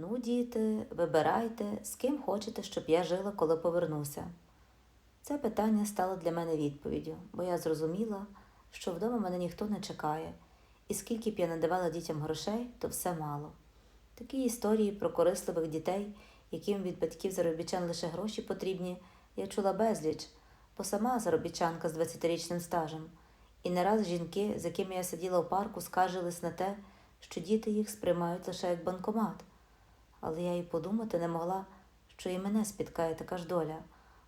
Ну, діти, вибирайте, з ким хочете, щоб я жила, коли повернуся. Це питання стало для мене відповіддю, бо я зрозуміла, що вдома мене ніхто не чекає, і скільки б я не давала дітям грошей, то все мало. Такі історії про корисливих дітей, яким від батьків заробітчан лише гроші потрібні, я чула безліч, бо сама заробітчанка з 20-річним стажем. І не раз жінки, з якими я сиділа в парку, скаржились на те, що діти їх сприймають лише як банкомат. Але я й подумати не могла, що і мене спіткає така ж доля,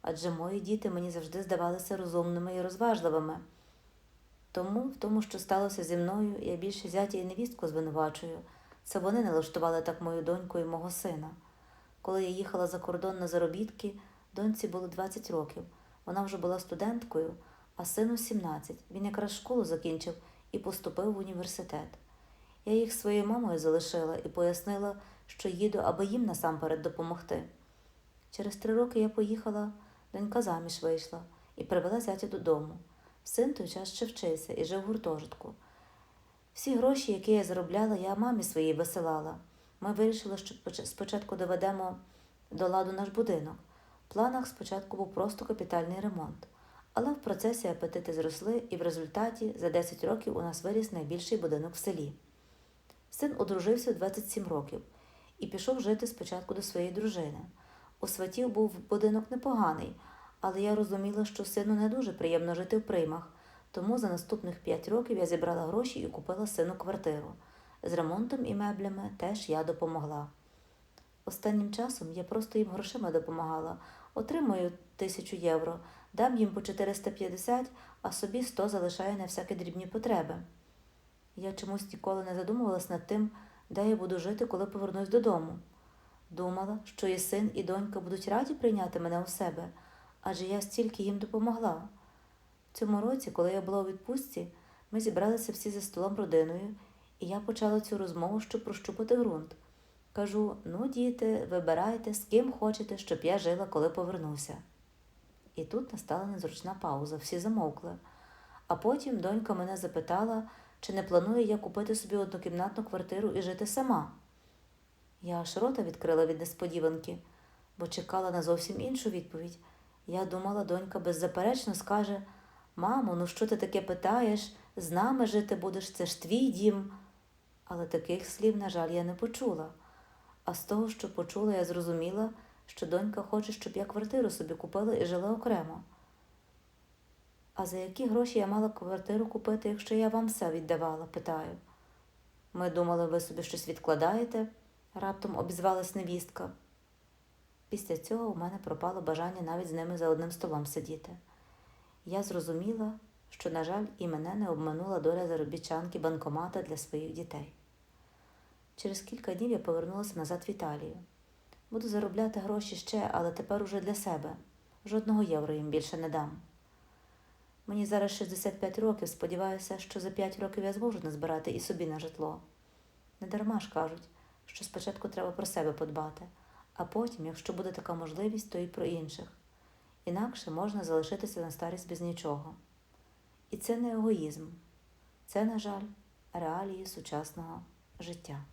адже мої діти мені завжди здавалися розумними і розважливими. Тому, в тому, що сталося зі мною, я більше зятя і невістку звинувачую. Це вони налаштували так мою доньку і мого сина. Коли я їхала за кордон на заробітки, доньці було 20 років. Вона вже була студенткою, а сину 17. Він якраз школу закінчив і поступив в університет. Я їх своєю мамою залишила і пояснила, що їду, аби їм насамперед допомогти. Через три роки я поїхала, донька заміж вийшла і привела зятя додому. Син той час ще вчився і жив в гуртожитку. Всі гроші, які я заробляла, я мамі своїй висилала. Ми вирішили, що спочатку доведемо до ладу наш будинок. В планах спочатку був просто капітальний ремонт. Але в процесі апетити зросли, і в результаті за 10 років у нас виріс найбільший будинок в селі. Син одружився 27 років і пішов жити спочатку до своєї дружини. У сватів був будинок непоганий, але я розуміла, що сину не дуже приємно жити в приймах, тому за наступних 5 років я зібрала гроші і купила сину квартиру. З ремонтом і меблями теж я допомогла. Останнім часом я просто їм грошима допомагала. Отримую тисячу євро, дам їм по 450, а собі 100 залишаю на всякі дрібні потреби. Я чомусь ніколи не задумувалась над тим, де я буду жити, коли повернусь додому. Думала, що і син, і донька будуть раді прийняти мене у себе, адже я стільки їм допомогла. Цьому році, коли я була у відпустці, ми зібралися всі за столом родиною, і я почала цю розмову, щоб прощупати ґрунт. Кажу: ну, діти, вибирайте, з ким хочете, щоб я жила, коли повернуся. І тут настала незручна пауза, всі замовкли. А потім донька мене запитала, чи не планую я купити собі однокімнатну квартиру і жити сама. Я аж рота відкрила від несподіванки, бо чекала на зовсім іншу відповідь. Я думала, донька беззаперечно скаже: Мамо, ну що ти таке питаєш? З нами жити будеш, це ж твій дім. Але таких слів, на жаль, я не почула. А з того, що почула, я зрозуміла, що донька хоче, щоб я квартиру собі купила і жила окремо. А за які гроші я мала квартиру купити, якщо я вам все віддавала? питаю. Ми думали, ви собі щось відкладаєте, раптом обізвалась невістка. Після цього у мене пропало бажання навіть з ними за одним столом сидіти. Я зрозуміла, що, на жаль, і мене не обманула доля заробітчанки банкомата для своїх дітей. Через кілька днів я повернулася назад в Італію. Буду заробляти гроші ще, але тепер уже для себе. Жодного євро їм більше не дам. Мені зараз 65 років, сподіваюся, що за 5 років я зможу назбирати і собі на житло. Не дарма ж кажуть, що спочатку треба про себе подбати, а потім, якщо буде така можливість, то і про інших. Інакше можна залишитися на старість без нічого. І це не егоїзм, це, на жаль, реалії сучасного життя.